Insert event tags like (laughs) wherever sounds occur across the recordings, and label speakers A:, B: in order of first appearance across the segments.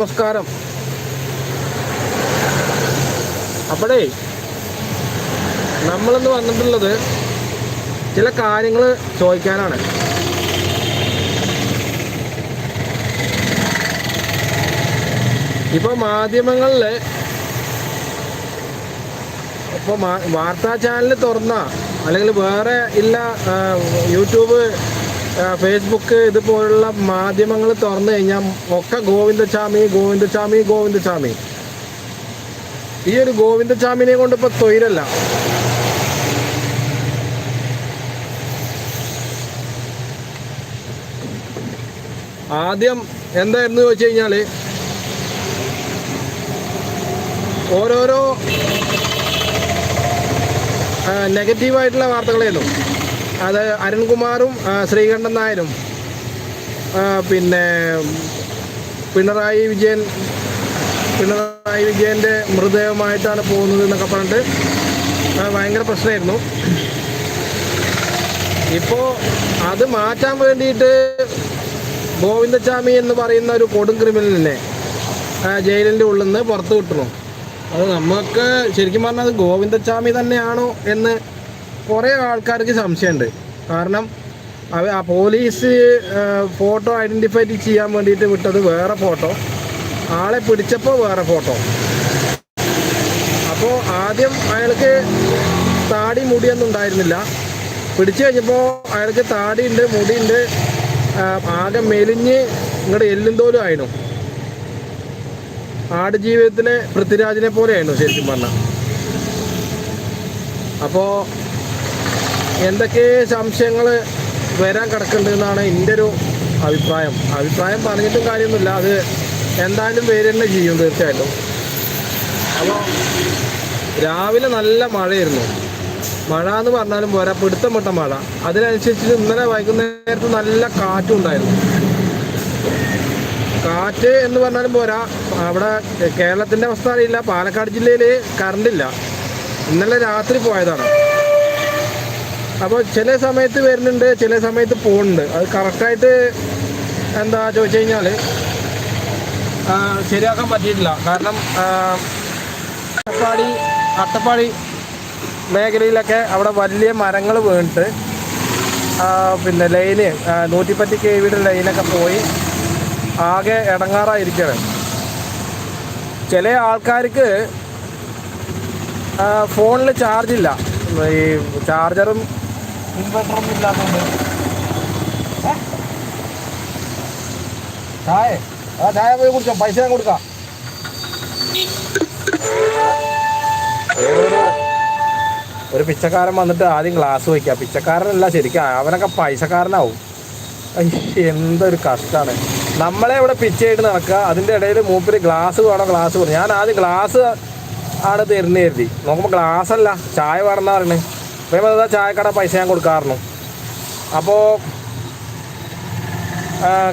A: നമസ്കാരം. അപ്പോഴേ നമ്മളിന്ന് വന്നിട്ടുള്ളത് ചില കാര്യങ്ങൾ ചോദിക്കാനാണ്. ഇപ്പോൾ മാധ്യമങ്ങളിൽ ഇപ്പോൾ വാർത്താ ചാനൽ തുറന്ന അല്ലെങ്കിൽ വേറെ ഇല്ല യൂട്യൂബ് ഫേസ്ബുക്ക് ഇതുപോലുള്ള മാധ്യമങ്ങൾ തുറന്നു കഴിഞ്ഞാൽ ഒക്കെ ഗോവിന്ദസ്വാമി ഗോവിന്ദസ്വാമി ഗോവിന്ദസ്വാമി ഈ ഒരു ഗോവിന്ദസ്വാമിനെ കൊണ്ട് ഇപ്പോൾ തൊഴിലല്ല. ആദ്യം എന്തായിരുന്നു ചോദിച്ചു കഴിഞ്ഞാൽ ഓരോരോ നെഗറ്റീവായിട്ടുള്ള വാർത്തകളായിരുന്നു. അത് അരുൺകുമാറും ശ്രീകണ്ഠൻ നായരും പിന്നെ പിണറായി വിജയൻ പിണറായി വിജയന്റെ മൃതദേഹമായിട്ടാണ് പോകുന്നത് എന്നൊക്കെ പറഞ്ഞിട്ട് ഭയങ്കര പ്രശ്നമായിരുന്നു. ഇപ്പോൾ അത് മാറ്റാൻ വേണ്ടിയിട്ട് ഗോവിന്ദസ്വാമി എന്ന് പറയുന്ന ഒരു കൊടും ക്രിമിനലിനെ ജയിലിന്റെ ഉള്ളിൽ നിന്ന് പുറത്ത് വിട്ടുന്നു അത് നമുക്ക് ശരിക്കും പറഞ്ഞാൽ ഗോവിന്ദസ്വാമി തന്നെയാണോ എന്ന് കുറേ ആൾക്കാർക്ക് സംശയമുണ്ട്. കാരണം ആ പോലീസ് ഫോട്ടോ ഐഡന്റിഫൈ ചെയ്യാൻ വേണ്ടിയിട്ട് വിട്ടത് വേറെ ഫോട്ടോ. ആളെ പിടിച്ചപ്പോൾ വേറെ ഫോട്ടോ. അപ്പോൾ ആദ്യം അയാൾക്ക് താടി മുടിയൊന്നും ഉണ്ടായിരുന്നില്ല. പിടിച്ചു കഴിഞ്ഞപ്പോൾ അയാൾക്ക് താടിയുണ്ട് മുടിയുണ്ട്. ആകെ മെലിഞ്ഞ് ഇങ്ങോട്ട് എല്ലും തോലും ആയിരുന്നു ആടുജീവിതത്തിലെ പൃഥ്വിരാജിനെ പോലെയായിരുന്നു ശരിക്കും പറഞ്ഞാൽ അപ്പോൾ എന്തൊക്കെ സംശയങ്ങൾ വരാൻ കിടക്കുന്നുണ്ട് എന്നാണ് എന്റെ ഒരു അഭിപ്രായം. അഭിപ്രായം പറഞ്ഞിട്ടും കാര്യമൊന്നുമില്ല. അത് എന്തായാലും പേര് തന്നെ ചെയ്യും തീർച്ചയായിട്ടും. അപ്പോൾ രാവിലെ നല്ല മഴയായിരുന്നു. മഴ എന്ന് പറഞ്ഞാലും പോരാ പിടുത്തം വിട്ട മഴ. അതിനനുസരിച്ച് ഇന്നലെ വൈകുന്നേരത്ത് നല്ല കാറ്റും ഉണ്ടായിരുന്നു. കാറ്റ് എന്ന് പറഞ്ഞാലും പോരാ അവിടെ കേരളത്തിന്റെ അവസ്ഥ അറിയില്ല പാലക്കാട് ജില്ലയിൽ കറണ്ടില്ല ഇന്നലെ രാത്രി പോയതാണ്. അപ്പോൾ ചില സമയത്ത് വരുന്നുണ്ട് ചില സമയത്ത് പോകുന്നുണ്ട്. അത് കറക്റ്റായിട്ട് എന്താ ചോദിച്ചു കഴിഞ്ഞാൽ ശരിയാക്കാൻ പറ്റിയിട്ടില്ല. കാരണം അട്ടപ്പാടി അട്ടപ്പാടി മേഖലയിലൊക്കെ അവിടെ വലിയ മരങ്ങൾ വീണിട്ട് പിന്നെ ലൈന് നൂറ്റിപ്പത്തി കെ വിയുടെ ലൈനൊക്കെ പോയി ആകെ ഇടങ്ങാറായിരിക്കുകയാണ് ചില ആൾക്കാർക്ക് ഫോണിൽ ചാർജില്ല ഈ ചാർജറും ഇൻവെർട്ടറും ഇല്ലാത്തതുകൊണ്ട്? ചായ? ആ ചായ പോയി പൈസ ഞാൻ കൊടുക്കാം. ഒരു പിച്ചക്കാരൻ വന്നിട്ട് ആദ്യം ഗ്ലാസ് വയ്ക്കുക. പിച്ചക്കാരനല്ല ശരിക്കും അവനൊക്കെ പൈസക്കാരനാവും. എന്തൊരു കഷ്ടമാണ് നമ്മളെ ഇവിടെ പിച്ചയായിട്ട് നടക്കുക. അതിന്റെ ഇടയിൽ മൂപ്പര് ഗ്ലാസ് വേണോ? ഗ്ലാസ് പറഞ്ഞു ഞാൻ ആദ്യം ഗ്ലാസ് ആണ് തരുന്ന കരുതി. നോക്കുമ്പോൾ ഗ്ലാസ് അല്ല. ചായ വേണമെന്നാണ് പറയുന്നത് അതാ ചായക്കട പൈസ ഞാൻ കൊടുക്കാറുണ്ട് അപ്പോൾ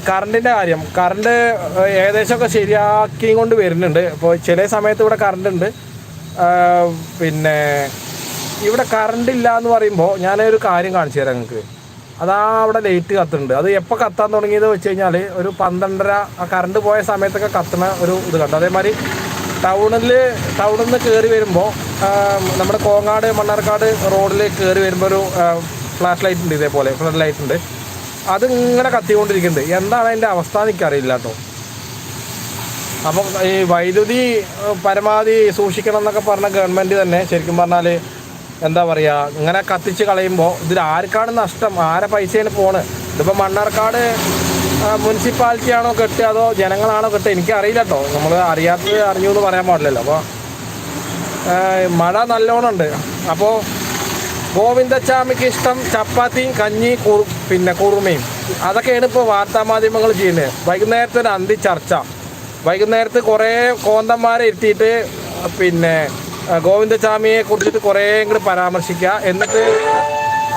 A: കറണ്ടിന്റെ കാര്യം. കറണ്ട് ഏകദേശമൊക്കെ ശരിയാക്കി കൊണ്ട് വരുന്നുണ്ട്. അപ്പോൾ ചില സമയത്ത് ഇവിടെ കറണ്ട് ഉണ്ട് പിന്നെ ഇവിടെ കറണ്ട് ഇല്ല എന്ന് പറയുമ്പോൾ ഞാനൊരു കാര്യം കാണിച്ചു തരാം നിങ്ങൾക്ക്. അതാ അവിടെ ലൈറ്റ് കത്തുന്നുണ്ട്. അത് എപ്പോൾ കത്താൻ തുടങ്ങിയത് വെച്ച് കഴിഞ്ഞാൽ ഒരു പന്ത്രണ്ടര കറണ്ട് പോയ സമയത്തൊക്കെ കത്തുന്ന ഒരു ഇത് കണ്ടു. അതേമാതിരി ടൗണിൽ ടൗണിൽ നിന്ന് കയറി വരുമ്പോൾ നമ്മുടെ കോങ്ങാട് മണ്ണാർക്കാട് റോഡിൽ കയറി വരുമ്പോൾ ഒരു ഫ്ലാഷ് ലൈറ്റ് ഉണ്ട് ഇതേപോലെ ഫ്ലഡ് ലൈറ്റ് ഉണ്ട്. അത് ഇങ്ങനെ കത്തിക്കൊണ്ടിരിക്കുന്നുണ്ട്. എന്താണ് അതിന്റെ അവസ്ഥ എനിക്കറിയില്ല കേട്ടോ. അപ്പം ഈ വൈദ്യുതി പരമാവധി സൂക്ഷിക്കണം എന്നൊക്കെ പറഞ്ഞ ഗവൺമെന്റ് തന്നെ ശരിക്കും പറഞ്ഞാൽ എന്താ പറയുക ഇങ്ങനെ കത്തിച്ച് കളയുമ്പോൾ ഇതിൽ ആർക്കാണ് നഷ്ടം? ആരെ പൈസയാണ് പോണ്? ഇതിപ്പോൾ മണ്ണാർക്കാട് മുനിസിപ്പാലിറ്റി ആണോ കെട്ടുക അതോ ജനങ്ങളാണോ കെട്ടുക? എനിക്കറിയില്ല കേട്ടോ നമ്മൾ അറിയാത്തത് അറിഞ്ഞു എന്ന് പറയാൻ പാടില്ലല്ലോ. അപ്പോൾ മഴ നല്ലോണം ഉണ്ട്. അപ്പോൾ ഗോവിന്ദച്ചാമിക്ക് ഇഷ്ടം ചപ്പാത്തിയും കഞ്ഞി കുറു പിന്നെ കുറുമയും. അതൊക്കെയാണ് ഇപ്പോൾ വാർത്താമാധ്യമങ്ങൾ ചെയ്യുന്നത്. വൈകുന്നേരത്തെ ഒരു അന്തി ചർച്ച. വൈകുന്നേരത്ത് കുറേ കോന്തന്മാരെ ഇരുത്തിയിട്ട് പിന്നെ ഗോവിന്ദച്ചാമിയെ കുറിച്ചിട്ട് കുറേ കൂടി പരാമർശിക്കുക. എന്നിട്ട്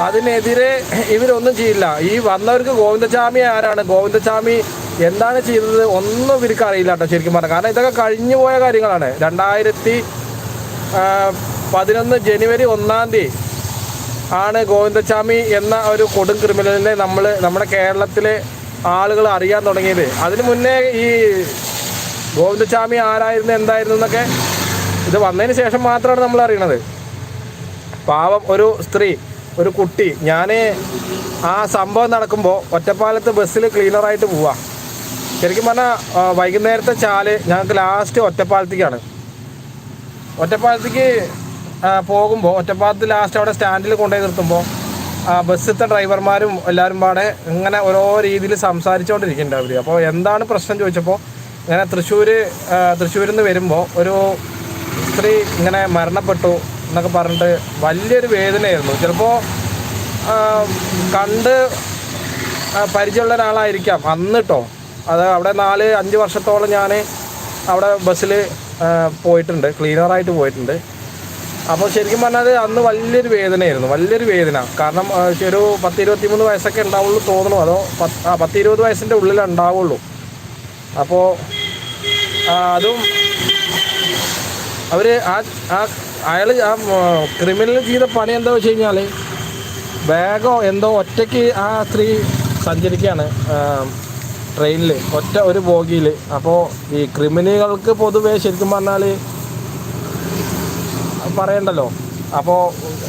A: അതിനെതിരെ ഇവരൊന്നും ചെയ്യില്ല. ഈ വന്നവർക്ക് ഗോവിന്ദസ്വാമി ആരാണ്? ഗോവിന്ദസ്വാമി എന്താണ് ചെയ്തത് ഒന്നും ഇവർക്ക് അറിയില്ല കേട്ടോ ശരിക്കും പറഞ്ഞാൽ. കാരണം ഇതൊക്കെ കഴിഞ്ഞു പോയ കാര്യങ്ങളാണ്. രണ്ടായിരത്തി പതിനൊന്ന് ജനുവരി ഒന്നാം തീയതി ആണ് ഗോവിന്ദസ്വാമി എന്ന ഒരു കൊടും ക്രിമിനലിനെ നമ്മൾ നമ്മുടെ കേരളത്തിലെ ആളുകൾ അറിയാൻ തുടങ്ങിയത്. അതിന് മുന്നേ ഈ ഗോവിന്ദസ്വാമി ആരായിരുന്നു എന്തായിരുന്നു എന്നൊക്കെ ഇത് വന്നതിന് ശേഷം മാത്രമാണ് നമ്മൾ അറിയണത്. പാവം ഒരു സ്ത്രീ. ഒരു കുട്ടി. ഞാൻ ആ സംഭവം നടക്കുമ്പോൾ ഒറ്റപ്പാലത്ത് ബസ്സിൽ ക്ലീനറായിട്ട് പോവാ. ശരിക്കും പറഞ്ഞാൽ വൈകുന്നേരത്തെ ചാൽ ഞങ്ങൾക്ക് ലാസ്റ്റ് ഒറ്റപ്പാലത്തേക്കാണ്. ഒറ്റപ്പാലത്തേക്ക് പോകുമ്പോൾ ഒറ്റപ്പാലത്ത് ലാസ്റ്റ് അവിടെ സ്റ്റാൻഡിൽ കൊണ്ടുപോയി നിർത്തുമ്പോൾ ബസ്സിലത്തെ ഡ്രൈവർമാരും എല്ലാവരും പാടെ ഇങ്ങനെ ഓരോ രീതിയിൽ സംസാരിച്ചുകൊണ്ടിരിക്കുന്നുണ്ട് അവർ അപ്പോൾ എന്താണ് പ്രശ്നം ചോദിച്ചപ്പോൾ ഇങ്ങനെ തൃശ്ശൂർ തൃശ്ശൂരിൽ നിന്ന് വരുമ്പോൾ ഒരു സ്ത്രീ ഇങ്ങനെ മരണപ്പെട്ടു. എന്നൊക്കെ പറഞ്ഞിട്ട് വലിയൊരു വേദനയായിരുന്നു. ചിലപ്പോൾ കണ്ട് പരിചയമുള്ള ഒരാളായിരിക്കാം അന്ന് കേട്ടോ അത് അവിടെ നാല് അഞ്ച് വർഷത്തോളം ഞാൻ അവിടെ ബസ്സിൽ പോയിട്ടുണ്ട്. ക്ലീനറായിട്ട് പോയിട്ടുണ്ട്. അപ്പോൾ ശരിക്കും പറഞ്ഞാൽ അന്ന് വലിയൊരു വേദനയായിരുന്നു. വലിയൊരു വേദന. കാരണം ഒരു പത്ത് ഇരുപത്തി മൂന്ന് വയസ്സൊക്കെ ഉണ്ടാവുള്ളൂ തോന്നുന്നു അതോ പത്ത് ആ പത്ത് വയസ്സിന്റെ ഉള്ളിൽ ഉണ്ടാവുള്ളൂ. അപ്പോൾ അതും അവർ ആ ആ അയാൾ ആ ക്രിമിനൽ ചെയ്ത പണി എന്താ വെച്ച് കഴിഞ്ഞാൽ ബാഗോ എന്തോ ഒറ്റയ്ക്ക് ആ സ്ത്രീ സഞ്ചരിക്കുകയാണ് ട്രെയിനിൽ ഒറ്റ ഒരു ബോഗിയിൽ അപ്പോൾ ഈ ക്രിമിനലുകൾക്ക് പൊതുവേ ശരിക്കും പറഞ്ഞാൽ പറയണ്ടല്ലോ. അപ്പോൾ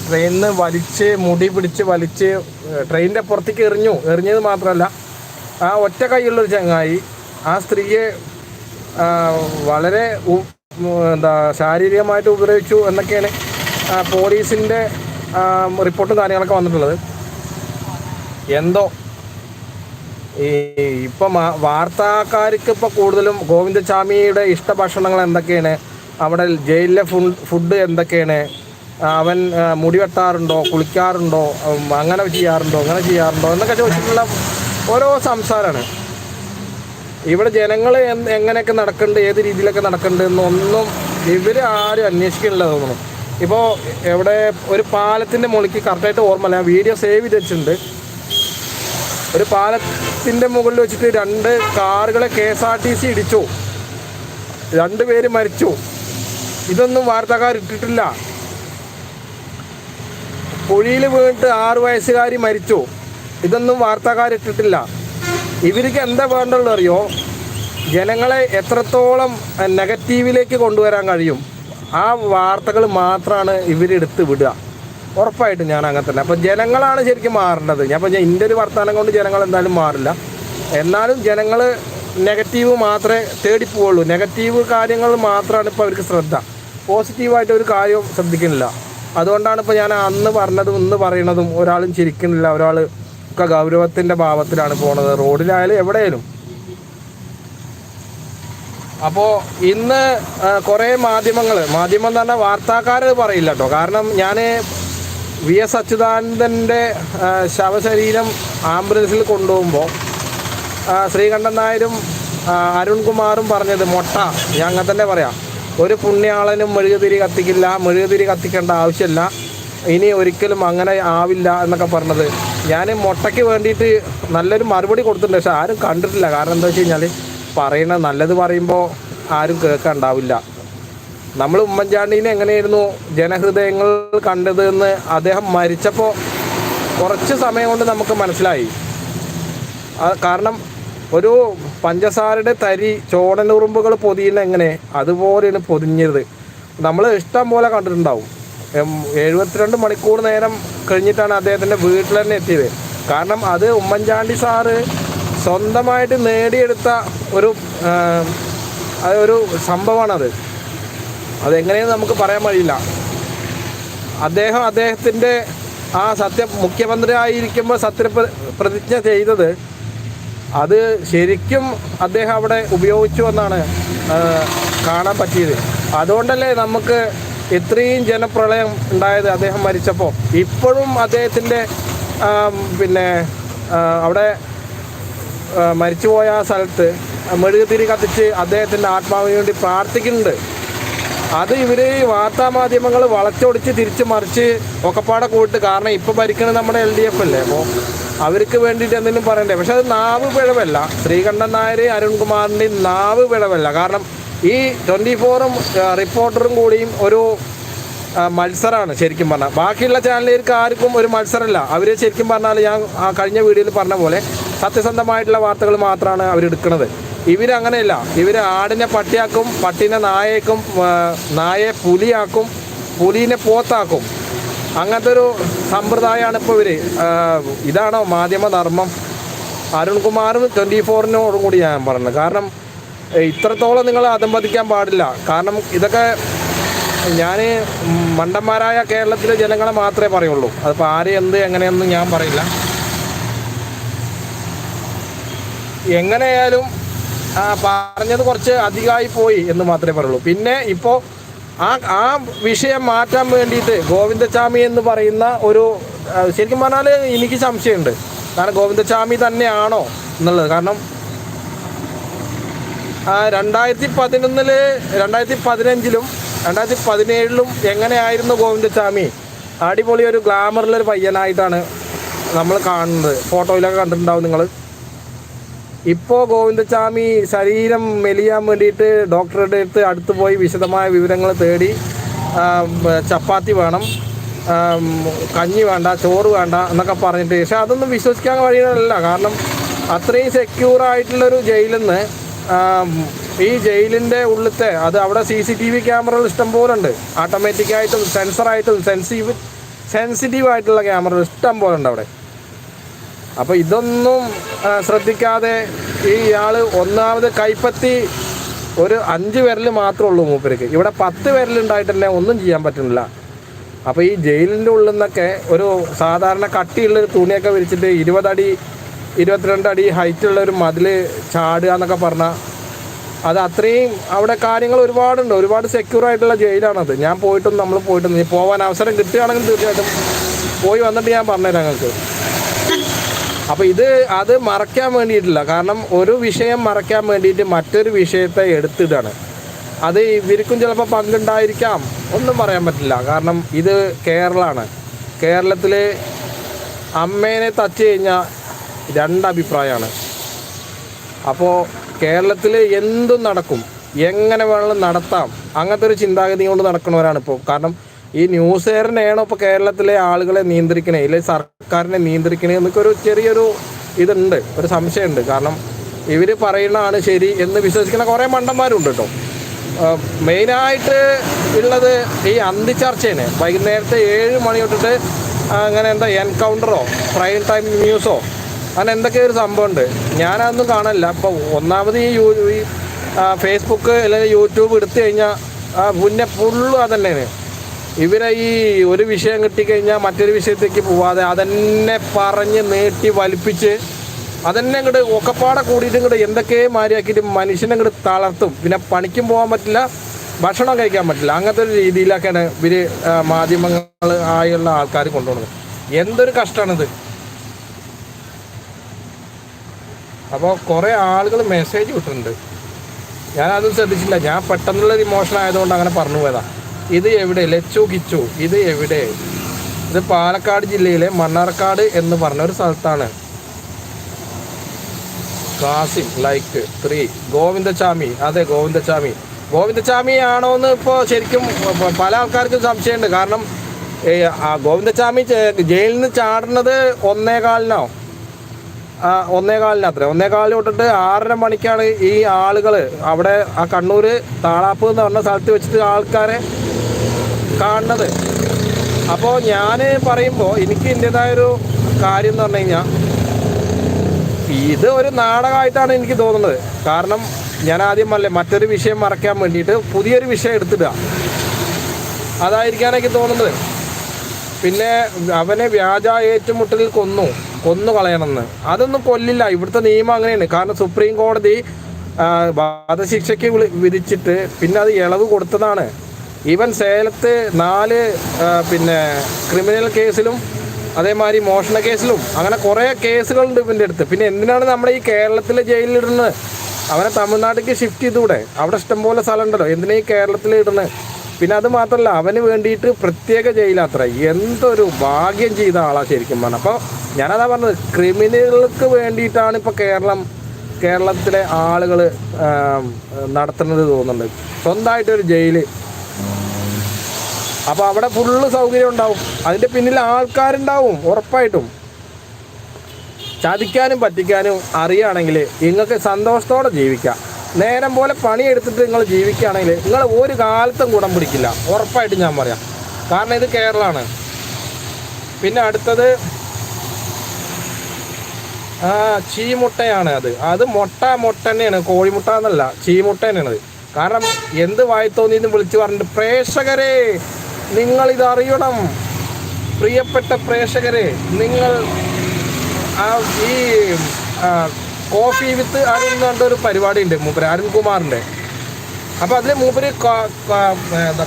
A: ട്രെയിനിൽ വലിച്ച് മുടി പിടിച്ച് വലിച്ച് ട്രെയിനിന്റെ പുറത്തേക്ക് എറിഞ്ഞു. എറിഞ്ഞത് മാത്രമല്ല ആ ഒറ്റ കൈയുള്ളൊരു ചങ്ങായി ആ സ്ത്രീയെ വളരെ എന്താ ശാരീരികമായിട്ട് ഉപദ്രവിച്ചു എന്നൊക്കെയാണ് പോലീസിന്റെ റിപ്പോർട്ടും കാര്യങ്ങളൊക്കെ വന്നിട്ടുള്ളത്. എന്തോ ഈ ഇപ്പം വാർത്താക്കാർക്ക് ഇപ്പോൾ കൂടുതലും ഗോവിന്ദസ്വാമിയുടെ ഇഷ്ടഭക്ഷണങ്ങൾ എന്തൊക്കെയാണ് അവിടെ ജയിലിലെ ഫുഡ് എന്തൊക്കെയാണ് അവൻ മുടി വെട്ടാറുണ്ടോ കുളിക്കാറുണ്ടോ അങ്ങനെ ചെയ്യാറുണ്ടോ അങ്ങനെ ചെയ്യാറുണ്ടോ എന്നൊക്കെ ചോദിച്ചിട്ടുള്ള ഓരോ സംസാരമാണ് ഇവിടെ ജനങ്ങൾ എങ്ങനെയൊക്കെ നടക്കുന്നുണ്ട് ഏത് രീതിയിലൊക്കെ നടക്കുന്നുണ്ട് എന്നൊന്നും ഇവർ ആരും അന്വേഷിക്കുന്നില്ല തോന്നുന്നു. ഇപ്പോൾ എവിടെ ഒരു പാലത്തിന്റെ മുകളിലേക്ക് കറക്റ്റായിട്ട് ഓർമ്മയില്ല ഞാൻ വീഡിയോ സേവ് ചെയ്ത് വെച്ചിട്ടുണ്ട് ഒരു പാലത്തിന്റെ മുകളിൽ വെച്ചിട്ട് രണ്ട് കാറുകളെ K S R T C ഇടിച്ചു. രണ്ട് പേര് മരിച്ചു. ഇതൊന്നും വാർത്തക്കാർ ഇട്ടിട്ടില്ല. കുഴിയിൽ വീണിട്ട് ആറ് വയസ്സുകാരി മരിച്ചു. ഇതൊന്നും വാർത്തക്കാർ ഇട്ടിട്ടില്ല. ഇവർക്ക് എന്താ വേണ്ടത് അറിയോ? ജനങ്ങളെ എത്രത്തോളം നെഗറ്റീവിലേക്ക് കൊണ്ടുവരാൻ കഴിയും ആ വാർത്തകൾ മാത്രമാണ് ഇവരെടുത്ത് വിടുക. ഉറപ്പായിട്ടും ഞാൻ അങ്ങനെ തന്നെ. അപ്പോൾ ജനങ്ങളാണ് ശരിക്കും മാറേണ്ടത്. ഞാൻ അപ്പോൾ എന്റെ ഒരു വർത്തമാനം കൊണ്ട് ജനങ്ങൾ എന്തായാലും മാറില്ല. എന്നാലും ജനങ്ങൾ നെഗറ്റീവ് മാത്രമേ തേടിപ്പോവുള്ളൂ നെഗറ്റീവ് കാര്യങ്ങൾ മാത്രമാണ് ഇപ്പോൾ അവർക്ക് ശ്രദ്ധ. പോസിറ്റീവായിട്ട് ഒരു കാര്യവും ശ്രദ്ധിക്കുന്നില്ല. അതുകൊണ്ടാണ് ഇപ്പോൾ ഞാൻ അന്ന് പറഞ്ഞതും ഇന്ന് പറയണതും ഒരാളും ചിരിക്കുന്നില്ല ഒരാൾ ഒക്കെ ഗൗരവത്തിന്റെ ഭാവത്തിലാണ് പോണത്. റോഡിലായാലും എവിടെയാലും അപ്പോ ഇന്ന് കുറേ മാധ്യമങ്ങൾ മാധ്യമം എന്ന് പറഞ്ഞാൽ വാർത്താക്കാർ പറയില്ല കേട്ടോ കാരണം ഞാൻ വി എസ് അച്യുതാനന്ദന്റെ ആ, ശവശരീരം ആംബുലൻസിൽ കൊണ്ടുപോകുമ്പോൾ ശ്രീകണ്ഠൻ നായരും അരുൺകുമാറും പറഞ്ഞത് മൊട്ട. ഞാൻ അങ്ങനെ തന്നെ പറയാം. ഒരു പുണ്യാളനും മെഴുകുതിരി കത്തിക്കില്ല. മെഴുകുതിരി കത്തിക്കേണ്ട ആവശ്യമില്ല ഇനി ഒരിക്കലും അങ്ങനെ ആവില്ല എന്നൊക്കെ പറഞ്ഞത് ഞാൻ മുട്ടയ്ക്ക് വേണ്ടിയിട്ട് നല്ലൊരു മറുപടി കൊടുത്തിട്ടുണ്ട്. പക്ഷെ ആരും കണ്ടിട്ടില്ല. കാരണം എന്താ വെച്ച് കഴിഞ്ഞാൽ പറയണ നല്ലത് പറയുമ്പോൾ ആരും കേൾക്കാണ്ടാവില്ല. നമ്മൾ ഉമ്മൻചാണ്ടീനെ എങ്ങനെയായിരുന്നു ജനഹൃദയങ്ങൾ കണ്ടത് എന്ന് അദ്ദേഹം മരിച്ചപ്പോൾ കുറച്ച് സമയം കൊണ്ട് നമുക്ക് മനസ്സിലായി. കാരണം ഒരു പഞ്ചസാരയുടെ തരി ചോടനുറുമ്പുകൾ പൊതിയുന്ന എങ്ങനെ? അതുപോലെയാണ് പൊതിഞ്ഞത്. നമ്മൾ ഇഷ്ടം പോലെ കണ്ടിട്ടുണ്ടാവും. എഴുപത്തിരണ്ട് മണിക്കൂർ നേരം കഴിഞ്ഞിട്ടാണ് അദ്ദേഹത്തിന്റെ വീട്ടിൽ തന്നെ എത്തിയത്. കാരണം അത് ഉമ്മൻചാണ്ടി സാറ് സ്വന്തമായിട്ട് നേടിയെടുത്ത ഒരു ഒരു സംഭവമാണത്. അതെങ്ങനെയെന്ന് നമുക്ക് പറയാൻ കഴിയില്ല. അദ്ദേഹം അദ്ദേഹത്തിന്റെ ആ സത്യ മുഖ്യമന്ത്രി ആയിരിക്കുമ്പോൾ സത്യപ്രതിജ്ഞ ചെയ്തത് അത് ശരിക്കും അദ്ദേഹം അവിടെ ഉപയോഗിച്ചു എന്നാണ് കാണാൻ പറ്റിയത്. അതുകൊണ്ടല്ലേ നമുക്ക് ഇത്രയും ജനപ്രളയം ഉണ്ടായത് അദ്ദേഹം മരിച്ചപ്പോൾ ഇപ്പോഴും അദ്ദേഹത്തിന്റെ പിന്നെ അവിടെ മരിച്ചുപോയ ആ സ്ഥലത്ത് മെഴുകുതിരി കത്തിച്ച് അദ്ദേഹത്തിന്റെ ആത്മാവിന് വേണ്ടി പ്രാർത്ഥിക്കുന്നുണ്ട്. അത് ഇവർ വാർത്താ മാധ്യമങ്ങൾ വളച്ചൊടിച്ച് തിരിച്ച് മറിച്ച് ഒക്കെപ്പാടെ കൂട്ട്. കാരണം ഇപ്പോൾ ഭരിക്കുന്നത് നമ്മുടെ എൽ ഡി എഫ് അല്ലേ? അപ്പോൾ അവർക്ക് വേണ്ടിയിട്ട് എന്തെങ്കിലും പറയണ്ടേ? പക്ഷെ അത് നാവ് പിഴവല്ല. ശ്രീകണ്ഠൻ നായർ അരുൺകുമാറിന്റെയും നാവ് പിഴവല്ല. കാരണം ഈ ട്വന്റി ഫോറും റിപ്പോർട്ടറും കൂടിയും ഒരു മത്സരമാണ് ശരിക്കും പറഞ്ഞാൽ ബാക്കിയുള്ള ചാനലുകാർക്ക് ആർക്കും ഒരു മത്സരമല്ല. അവർ ശരിക്കും പറഞ്ഞാൽ ഞാൻ കഴിഞ്ഞ വീഡിയോയിൽ പറഞ്ഞ പോലെ സത്യസന്ധമായിട്ടുള്ള വാർത്തകൾ മാത്രമാണ് അവരെടുക്കുന്നത് ഇവരങ്ങനെയല്ല. ഇവർ ആടിനെ പട്ടിയാക്കും പട്ടിനെ നായക്കും നായെ നായയെ പുലിയാക്കും പുലിനെ പോത്താക്കും. അങ്ങനത്തെ ഒരു സമ്പ്രദായമാണ് ഇപ്പോൾ ഇവർ ഇതാണോ മാധ്യമ ധർമ്മം? അരുൺകുമാറും ട്വന്റി ഫോറിനോടും കൂടി ഞാൻ പറഞ്ഞത്. കാരണം ഇത്രത്തോളം നിങ്ങൾ അതമ്പതിക്കാൻ പാടില്ല. കാരണം ഇതൊക്കെ ഞാൻ മണ്ടന്മാരായ കേരളത്തിലെ ജനങ്ങളെ മാത്രമേ പറയുള്ളൂ. അതിപ്പോൾ ആര് എന്ത് എങ്ങനെയെന്ന് ഞാൻ പറയില്ല. എങ്ങനെയായാലും പറഞ്ഞത് കുറച്ച് അധികമായി പോയി എന്ന് മാത്രമേ പറയുള്ളൂ. പിന്നെ ഇപ്പോൾ ആ ആ വിഷയം മാറ്റാൻ വേണ്ടിയിട്ട് ഗോവിന്ദസ്വാമി എന്ന് പറയുന്ന ഒരു ശരിക്കും പറഞ്ഞാൽ എനിക്ക് സംശയമുണ്ട്. കാരണം ഗോവിന്ദസ്വാമി തന്നെയാണോ എന്നുള്ളത്. കാരണം രണ്ടായിരത്തി പതിനൊന്നിൽ രണ്ടായിരത്തി പതിനഞ്ചിലും രണ്ടായിരത്തി പതിനേഴിലും എങ്ങനെയായിരുന്നു ഗോവിന്ദസ്വാമി അടിപൊളി ഒരു ഗ്ലാമറിലൊരു പയ്യനായിട്ടാണ് നമ്മൾ കാണുന്നത്. ഫോട്ടോയിലൊക്കെ കണ്ടിട്ടുണ്ടാവും നിങ്ങൾ ഇപ്പോൾ ഗോവിന്ദസ്വാമി ശരീരം മെലിയാൻ വേണ്ടിയിട്ട് ഡോക്ടറുടെ അടുത്ത് അടുത്ത് പോയി വിശദമായ വിവരങ്ങൾ തേടി ചപ്പാത്തി വേണം കഞ്ഞി വേണ്ട ചോറ് വേണ്ട എന്നൊക്കെ പറഞ്ഞിട്ട്. പക്ഷേ അതൊന്നും വിശ്വസിക്കാൻ വഴിയല്ല കാരണം അത്രയും സെക്യൂർ ആയിട്ടുള്ളൊരു ജയിലിൽ നിന്ന് ഈ ജയിലിന്റെ ഉള്ളിലത്തെ അത് അവിടെ സി സി ടി വി ക്യാമറകൾ ഇഷ്ടംപോലെ ഉണ്ട് ഓട്ടോമാറ്റിക്കായിട്ടും സെൻസർ ആയിട്ടും സെൻസിറ്റീവ് സെൻസിറ്റീവ് ആയിട്ടുള്ള ക്യാമറകൾ ഇഷ്ടം പോലെ ഉണ്ട് അവിടെ. അപ്പോൾ ഇതൊന്നും ശ്രദ്ധിക്കാതെ ഈ ആൾ ഒന്നാമത് കൈപ്പത്തി ഒരു അഞ്ച് വിരൽ മാത്രമേ ഉള്ളൂ മൂപ്പർക്ക്. ഇവിടെ പത്ത് വിരലുണ്ടായിട്ട് തന്നെ ഒന്നും ചെയ്യാൻ പറ്റുന്നില്ല. അപ്പോൾ ഈ ജയിലിന്റെ ഉള്ളിൽ നിന്നൊക്കെ ഒരു സാധാരണ കട്ടിയുള്ള ഒരു തുണിയൊക്കെ വിരിച്ചിട്ട് ഇരുപതടി ഇരുപത്തിരണ്ട് അടി ഹൈറ്റുള്ള ഒരു മതിൽ ചാടുക എന്നൊക്കെ പറഞ്ഞാൽ അത് അത്രയും അവിടെ കാര്യങ്ങൾ ഒരുപാടുണ്ട്. ഒരുപാട് സെക്യൂർ ആയിട്ടുള്ള ജയിലാണത്. ഞാൻ പോയിട്ടും നമ്മൾ പോയിട്ടും നീ പോകാൻ അവസരം കിട്ടുകയാണെങ്കിൽ തീർച്ചയായിട്ടും പോയി വന്നിട്ട് ഞാൻ പറഞ്ഞുതരാം ഞങ്ങൾക്ക് അപ്പോൾ ഇത് അത് മറയ്ക്കാൻ വേണ്ടിയിട്ടില്ല. കാരണം ഒരു വിഷയം മറയ്ക്കാൻ വേണ്ടിയിട്ട് മറ്റൊരു വിഷയത്തെ എടുത്തിടാണ്. അത് ഇവർക്കും ചിലപ്പോൾ പങ്കുണ്ടായിരിക്കാം. ഒന്നും പറയാൻ പറ്റില്ല. കാരണം ഇത് കേരളമാണ്. കേരളത്തിൽ അമ്മേനെ തച്ച് കഴിഞ്ഞാൽ രണ്ടഭിപ്രായമാണ്. അപ്പോൾ കേരളത്തിൽ എന്തും നടക്കും. എങ്ങനെ വേണമെങ്കിലും നടത്താം. അങ്ങനത്തെ ഒരു ചിന്താഗതി കൊണ്ട് നടക്കുന്നവരാണ് ഇപ്പോൾ കാരണം ഈ ന്യൂസ് ന്യൂസുകാരനെയാണോ ഇപ്പോൾ കേരളത്തിലെ ആളുകളെ നിയന്ത്രിക്കണേ ഇല്ലെങ്കിൽ സർക്കാരിനെ നിയന്ത്രിക്കണേ എന്നൊക്കെ ഒരു ചെറിയൊരു ഇതുണ്ട്. ഒരു സംശയമുണ്ട്. കാരണം ഇവർ പറയുന്നതാണ് ശരി എന്ന് വിശ്വസിക്കുന്ന കുറേ മണ്ടന്മാരുണ്ട് കേട്ടോ. മെയിനായിട്ട് ഉള്ളത് ഈ അന്തിച്ചർച്ചയാണ് വൈകുന്നേരത്തെ ഏഴ് മണി തൊട്ടിട്ട് അങ്ങനെ എന്താ എൻകൗണ്ടറോ പ്രൈം ടൈം ന്യൂസോ അങ്ങനെ എന്തൊക്കെ ഒരു സംഭവമുണ്ട്. ഞാനതൊന്നും കാണാനില്ല അപ്പോൾ ഒന്നാമത് ഈ യൂ ഈ ഫേസ്ബുക്ക് അല്ലെങ്കിൽ യൂട്യൂബ് എടുത്തു കഴിഞ്ഞാൽ പിന്നെ മുന്നേ ഫുള്ളും അതന്നെയാണ്. ഇവരെ ഈ ഒരു വിഷയം കിട്ടിക്കഴിഞ്ഞാൽ മറ്റൊരു വിഷയത്തേക്ക് പോവാതെ അതന്നെ പറഞ്ഞ് നീട്ടി വലിപ്പിച്ച് അതന്നെ ഇങ്ങോട്ട് ഒക്കപ്പാടെ കൂടിയിട്ട് ഇങ്ങോട്ട് എന്തൊക്കെ മാരിയാക്കിയിട്ട് മനുഷ്യനെ ഇങ്ങോട്ട് തളർത്തും. പിന്നെ പണിക്കും പോകാൻ പറ്റില്ല ഭക്ഷണം കഴിക്കാൻ പറ്റില്ല. അങ്ങനത്തെ ഒരു രീതിയിലൊക്കെയാണ് ഇവർ മാധ്യമങ്ങൾ ആയുള്ള ആൾക്കാർ കൊണ്ടുപോകുന്നത് എന്തൊരു കഷ്ടമാണിത് അപ്പോൾ കുറേ ആളുകൾ മെസ്സേജ് വിട്ടിട്ടുണ്ട്. ഞാനതും ശ്രദ്ധിച്ചില്ല. ഞാൻ പെട്ടെന്നുള്ള ഒരു ഇമോഷൻ ആയതുകൊണ്ട് അങ്ങനെ പറഞ്ഞു പോയതാ. ഇത് എവിടെ? ലച്ചു കിച്ചു. ഇത് എവിടെ? ഇത് പാലക്കാട് ജില്ലയിലെ മണ്ണാർക്കാട് എന്ന് പറഞ്ഞ ഒരു സ്ഥലത്താണ്. കാസിം ലൈക്ക് ത്രീ ഗോവിന്ദചാമി അതെ ഗോവിന്ദചാമി ഗോവിന്ദചാമി ആണോ എന്ന് ഇപ്പോൾ ശരിക്കും പല ആൾക്കാർക്കും സംശയമുണ്ട്. കാരണം ഗോവിന്ദചാമി ജയിലിൽ നിന്ന് ചാടുന്നത് ഒന്നേകാലിനോ? ഒന്നേകാലിന് അത്ര. ഒന്നേകാലിന് തൊട്ടിട്ട് ആറര മണിക്കാണ് ഈ ആളുകൾ അവിടെ ആ കണ്ണൂർ താളാപ്പ് എന്ന് പറഞ്ഞ സ്ഥലത്ത് വെച്ചിട്ട് ആൾക്കാരെ കാണുന്നത്. അപ്പോൾ ഞാൻ പറയുമ്പോൾ എനിക്ക് എന്റെതായൊരു കാര്യം എന്ന് പറഞ്ഞു കഴിഞ്ഞാൽ ഇത് ഒരു നാടകമായിട്ടാണ് എനിക്ക് തോന്നുന്നത്. കാരണം ഞാൻ ആദ്യം അല്ലേ മറ്റൊരു വിഷയം മറക്കാൻ വേണ്ടിയിട്ട് പുതിയൊരു വിഷയം എടുത്തിടുക. അതായിരിക്കാനെനിക്ക് തോന്നുന്നത്. പിന്നെ അവനെ വ്യാജ ഏറ്റുമുട്ടലിൽ കൊന്നു. കൊന്നു കളയണമെന്ന് അതൊന്നും കൊല്ലില്ല. ഇവിടുത്തെ നിയമം അങ്ങനെയാണ്. കാരണം സുപ്രീം കോടതി വധശിക്ഷയ്ക്ക് വിധിച്ചിട്ട് പിന്നെ അത് ഇളവ് കൊടുത്തതാണ്. ഈവൻ സേലത്ത് നാല് പിന്നെ ക്രിമിനൽ കേസിലും അതേമാതിരി മോഷണ കേസിലും അങ്ങനെ കുറേ കേസുകളുണ്ട് ഇവന്റെ അടുത്ത്. പിന്നെ എന്തിനാണ് നമ്മുടെ ഈ കേരളത്തിലെ ജയിലിലിടുന്നത് അവനെ തമിഴ്നാട്ടിലേക്ക് ഷിഫ്റ്റ് ചെയ്തുകൂടെ? അവിടെ ഇഷ്ടംപോലെ സ്ഥലം ഉണ്ടല്ലോ. എന്തിനാ ഈ കേരളത്തിൽ ഇടുന്നത്? പിന്നെ അത് മാത്രമല്ല അവന് വേണ്ടിയിട്ട് പ്രത്യേക ജയിലാത്ര എന്തൊരു ഭാഗ്യം ചെയ്ത ആളാണ് ശരിക്കും പറഞ്ഞാൽ അപ്പോൾ ഞാനതാ പറഞ്ഞത് ക്രിമിനലുകൾക്ക് വേണ്ടിയിട്ടാണ് ഇപ്പോൾ കേരളം കേരളത്തിലെ ആളുകൾ നടത്തുന്നത് തോന്നുന്നുണ്ട്. സ്വന്തമായിട്ടൊരു ജയിൽ. അപ്പോൾ അവിടെ ഫുള്ള് സൗകര്യം ഉണ്ടാവും. അതിന്റെ പിന്നിൽ ആൾക്കാരുണ്ടാവും ഉറപ്പായിട്ടും. ചതിക്കാനും പറ്റിക്കാനും അറിയുകയാണെങ്കിൽ നിങ്ങൾക്ക് സന്തോഷത്തോടെ ജീവിക്കാം. നേരം പോലെ പണിയെടുത്തിട്ട് നിങ്ങൾ ജീവിക്കുകയാണെങ്കിൽ നിങ്ങൾ ഒരു കാലത്തും ഗുണം പിടിക്കില്ല. ഉറപ്പായിട്ട് ഞാൻ പറയാം. കാരണം ഇത് കേരളമാണ്. പിന്നെ അടുത്തത് ആ ചീമുട്ടയാണ് അത്. അത് മുട്ട മുട്ട തന്നെയാണ്. കോഴിമുട്ട എന്നല്ല ചീമുട്ട അത് കാരണം എന്ത് വായി തോന്നിയെന്ന് വിളിച്ചു പറഞ്ഞിട്ട് പ്രേക്ഷകരെ നിങ്ങൾ ഇത് പ്രിയപ്പെട്ട പ്രേക്ഷകരെ നിങ്ങൾ ആ ഈ കോഫി വിത്ത് പറഞ്ഞ ഒരു പരിപാടി ഉണ്ട് മൂപ്പര് അരുൺകുമാറിന്റെ അപ്പോൾ അതിൽ മൂപ്പര്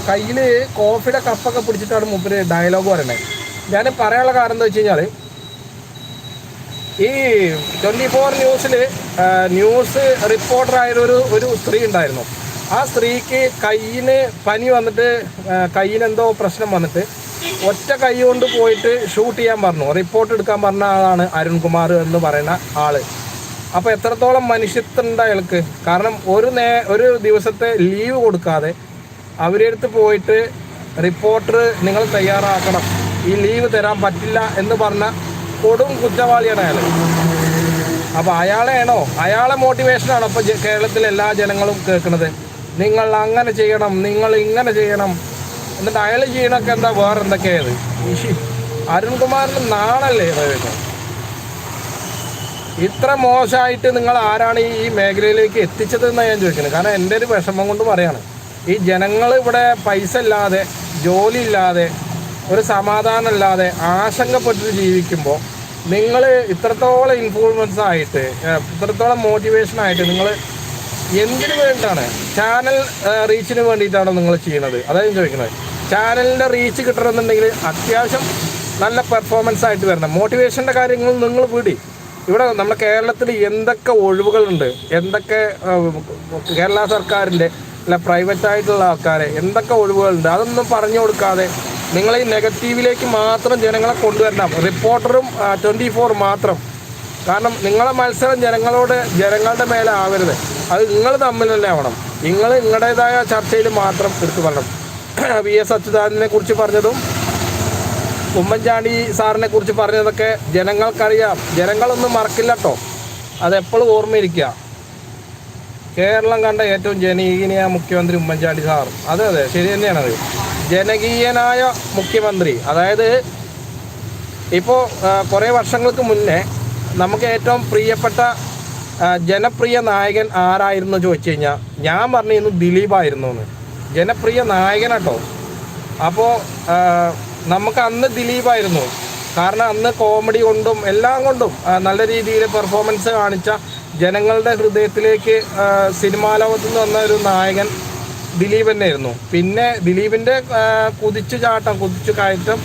A: കയ്യിൽ കോഫിയുടെ കപ്പൊക്കെ പിടിച്ചിട്ടാണ് മൂപ്പര് ഡയലോഗ് പറയണത് ഞാൻ പറയാനുള്ള കാരണം എന്താ വെച്ച് കഴിഞ്ഞാൽ ഈ ട്വന്റി ഫോർ ന്യൂസിൽ ന്യൂസ് റിപ്പോർട്ടറായ ഒരു ഒരു സ്ത്രീ ഉണ്ടായിരുന്നു. ആ സ്ത്രീക്ക് കയ്യിന് പനി വന്നിട്ട് കയ്യിനെന്തോ പ്രശ്നം വന്നിട്ട് ഒറ്റ കൈ കൊണ്ട് പോയിട്ട് ഷൂട്ട് ചെയ്യാൻ പറഞ്ഞു. റിപ്പോർട്ട് എടുക്കാൻ പറഞ്ഞ ആളാണ് അരുൺകുമാർ എന്ന് പറയുന്ന ആൾ. അപ്പോൾ എത്രത്തോളം മനുഷ്യത്വമുണ്ട് അയാൾക്ക്? കാരണം ഒരു നേ ഒരു ദിവസത്തെ ലീവ് കൊടുക്കാതെ അവരെ അടുത്ത് പോയിട്ട് റിപ്പോർട്ടർ നിങ്ങൾ തയ്യാറാക്കണം. ഈ ലീവ് തരാൻ പറ്റില്ല എന്ന് പറഞ്ഞ കൊടും കുറ്റവാളിയാണ് അയാൾ അപ്പോൾ അയാളെയാണോ? അയാളെ മോട്ടിവേഷനാണ് ഇപ്പോൾ കേരളത്തിലെ എല്ലാ ജനങ്ങളും കേൾക്കുന്നത്? നിങ്ങൾ അങ്ങനെ ചെയ്യണം നിങ്ങൾ ഇങ്ങനെ ചെയ്യണം. എന്നിട്ട് അയാൾ ചെയ്യണമൊക്കെ എന്താ വേറെ അരുൺകുമാറിന് നാണല്ലേ ഇത്ര മോശമായിട്ട് നിങ്ങൾ ആരാണ് ഈ മേഖലയിലേക്ക് എത്തിച്ചത് എന്നാണ് ഞാൻ ചോദിക്കുന്നത്. കാരണം എന്റെ ഒരു വിഷമം കൊണ്ട് പറയാണ്. ഈ ജനങ്ങൾ ഇവിടെ പൈസ ഇല്ലാതെ ജോലി ഇല്ലാതെ ഒരു സമാധാനം ഇല്ലാതെ ആശങ്കപ്പെട്ടിട്ട് ജീവിക്കുമ്പോൾ നിങ്ങൾ ഇത്രത്തോളം ഇൻഫ്ലുവൻസ് ആയിട്ട് ഇത്രത്തോളം മോട്ടിവേഷൻ ആയിട്ട് നിങ്ങൾ എന്തിനു വേണ്ടിയിട്ടാണ്? ചാനൽ റീച്ചിന് വേണ്ടിയിട്ടാണോ നിങ്ങൾ ചെയ്യുന്നത് അതായത് ചോദിക്കുന്നത് ചാനലിന്റെ റീച്ച് കിട്ടണമെന്നുണ്ടെങ്കിൽ അത്യാവശ്യം നല്ല പെർഫോമൻസ് ആയിട്ട് വരണം. മോട്ടിവേഷന്റെ കാര്യങ്ങൾ നിങ്ങൾ വിടി. ഇവിടെ നമ്മുടെ കേരളത്തിൽ എന്തൊക്കെ ഒഴിവുകളുണ്ട്? എന്തൊക്കെ കേരള സർക്കാരിന്റെ അല്ല പ്രൈവറ്റ് ആയിട്ടുള്ള ആൾക്കാരെ എന്തൊക്കെ ഒഴിവുകളുണ്ട്? അതൊന്നും പറഞ്ഞു കൊടുക്കാതെ നിങ്ങൾ ഈ നെഗറ്റീവിലേക്ക് മാത്രം ജനങ്ങളെ കൊണ്ടുവരണം. റിപ്പോർട്ടറും ട്വന്റി ഫോർ മാത്രം. കാരണം നിങ്ങളെ മത്സരം ജനങ്ങളോട് ജനങ്ങളുടെ മേലെ ആവരുത്. അത് നിങ്ങൾ തമ്മിൽ തന്നെ ആവണം. നിങ്ങൾ നിങ്ങളുടേതായ ചർച്ചയിൽ മാത്രം എടുത്തു പറയണം. വി എസ് അച്യുതാനന്ദനെ കുറിച്ച് പറഞ്ഞതും ഉമ്മൻചാണ്ടി സാറിനെ കുറിച്ച് പറഞ്ഞതൊക്കെ ജനങ്ങൾക്കറിയാം. ജനങ്ങളൊന്നും മറക്കില്ല കേട്ടോ അതെപ്പോഴും ഓർമ്മയിരിക്കുക കേരളം കണ്ട ഏറ്റവും ജനകീയനായ മുഖ്യമന്ത്രി ഉമ്മൻചാണ്ടി സാർ. അതെ അതെ ശരി തന്നെയാണത്. ജനകീയനായ മുഖ്യമന്ത്രി അതായത് ഇപ്പോൾ കുറേ വർഷങ്ങൾക്ക് മുന്നേ നമുക്ക് ഏറ്റവും പ്രിയപ്പെട്ട ജനപ്രിയ നായകൻ ആരായിരുന്നു ചോദിച്ചു കഴിഞ്ഞാൽ ഞാൻ പറഞ്ഞിരുന്നു ദിലീപായിരുന്നു എന്ന്. ജനപ്രിയ നായകനാട്ടോ. അപ്പോൾ നമുക്ക് അന്ന് ദിലീപായിരുന്നു കാരണം അന്ന് കോമഡി കൊണ്ടും എല്ലാം കൊണ്ടും നല്ല രീതിയിൽ പെർഫോമൻസ് കാണിച്ച ജനങ്ങളുടെ ഹൃദയത്തിലേക്ക് സിനിമാ ലോകത്ത് നിന്ന് വന്ന ഒരു നായകൻ ദിലീപ് തന്നെയായിരുന്നു. പിന്നെ ദിലീപിന്റെ കുതിച്ചു ചാട്ടം കുതിച്ചു കയറ്റം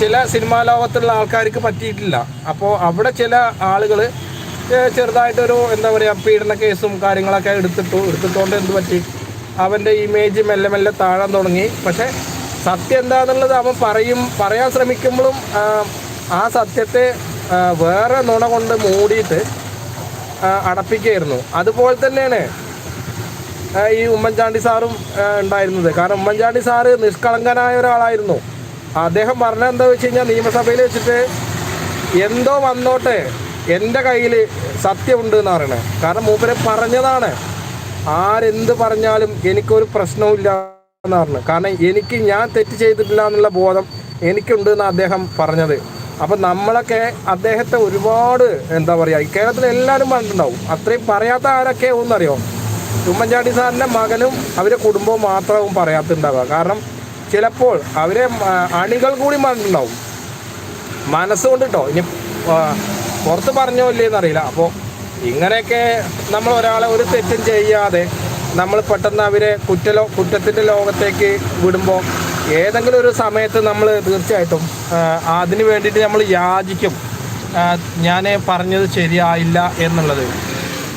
A: ചില സിനിമാ ലോകത്തുള്ള ആൾക്കാർക്ക് പറ്റിയിട്ടില്ല. അപ്പോൾ അവിടെ ചില ആളുകൾ ചെറുതായിട്ടൊരു എന്താ പറയുക പീഡന കേസും കാര്യങ്ങളൊക്കെ എടുത്തിട്ടു എടുത്തിട്ടുകൊണ്ട് എന്ത് പറ്റി? അവന്റെ ഇമേജ് മെല്ലെ മെല്ലെ താഴാൻ തുടങ്ങി. പക്ഷേ സത്യം എന്താണെന്നുള്ളത് അവൻ പറയും പറയാൻ ശ്രമിക്കുമ്പോഴും ആ, സത്യത്തെ വേറെ നുണ കൊണ്ട് മൂടിയിട്ട് അടപ്പിക്കുകയായിരുന്നു. അതുപോലെ തന്നെയാണ് ഈ ഉമ്മൻചാണ്ടി സാറും ഉണ്ടായിരുന്നത്. കാരണം ഉമ്മൻചാണ്ടി സാറ് നിഷ്കളങ്കനായ ഒരാളായിരുന്നു. അദ്ദേഹം പറഞ്ഞ എന്താ വെച്ച് കഴിഞ്ഞാൽ നിയമസഭയിൽ വെച്ചിട്ട് എന്തോ വന്നോട്ടെ എന്റെ കയ്യിൽ സത്യമുണ്ട് എന്ന് പറയണത് കാരണം മൂപ്പരെ പറഞ്ഞതാണ് ആരെന്ത് പറഞ്ഞാലും എനിക്കൊരു പ്രശ്നവുമില്ല എന്ന് പറഞ്ഞു കാരണം എനിക്ക് ഞാൻ തെറ്റ് ചെയ്തിട്ടില്ല എന്നുള്ള ബോധം എനിക്കുണ്ട് എന്ന് അദ്ദേഹം പറഞ്ഞത്. അപ്പം നമ്മളൊക്കെ അദ്ദേഹത്തെ ഒരുപാട് എന്താ പറയുക കേരളത്തിൽ എല്ലാവരും പറഞ്ഞിട്ടുണ്ടാവും. അത്രയും പറയാത്ത ആരൊക്കെ ഒന്നറിയോ ഉമ്മൻചാണ്ടി സാറിന്റെ മകനും അവരെ കുടുംബവും മാത്രവും പറയാത്തുണ്ടാവുക കാരണം ചിലപ്പോൾ അവരെ അണികൾ കൂടി പറഞ്ഞിട്ടുണ്ടാവും. മനസ്സുകൊണ്ട് കേട്ടോ ഇനി പുറത്ത് പറഞ്ഞോ ഇല്ലേന്ന് അറിയില്ല. അപ്പോൾ ഇങ്ങനെയൊക്കെ നമ്മൾ ഒരാളെ ഒരു തെറ്റും ചെയ്യാതെ നമ്മൾ പെട്ടെന്ന് അവരെ കുറ്റലോ കുറ്റത്തിന്റെ ലോകത്തേക്ക് വിടുമ്പോൾ ഏതെങ്കിലും ഒരു സമയത്ത് നമ്മൾ തീർച്ചയായിട്ടും അതിന് വേണ്ടിയിട്ട് നമ്മൾ യാചിക്കും. ഞാൻ പറഞ്ഞത് ശരിയായില്ല എന്നുള്ളത്.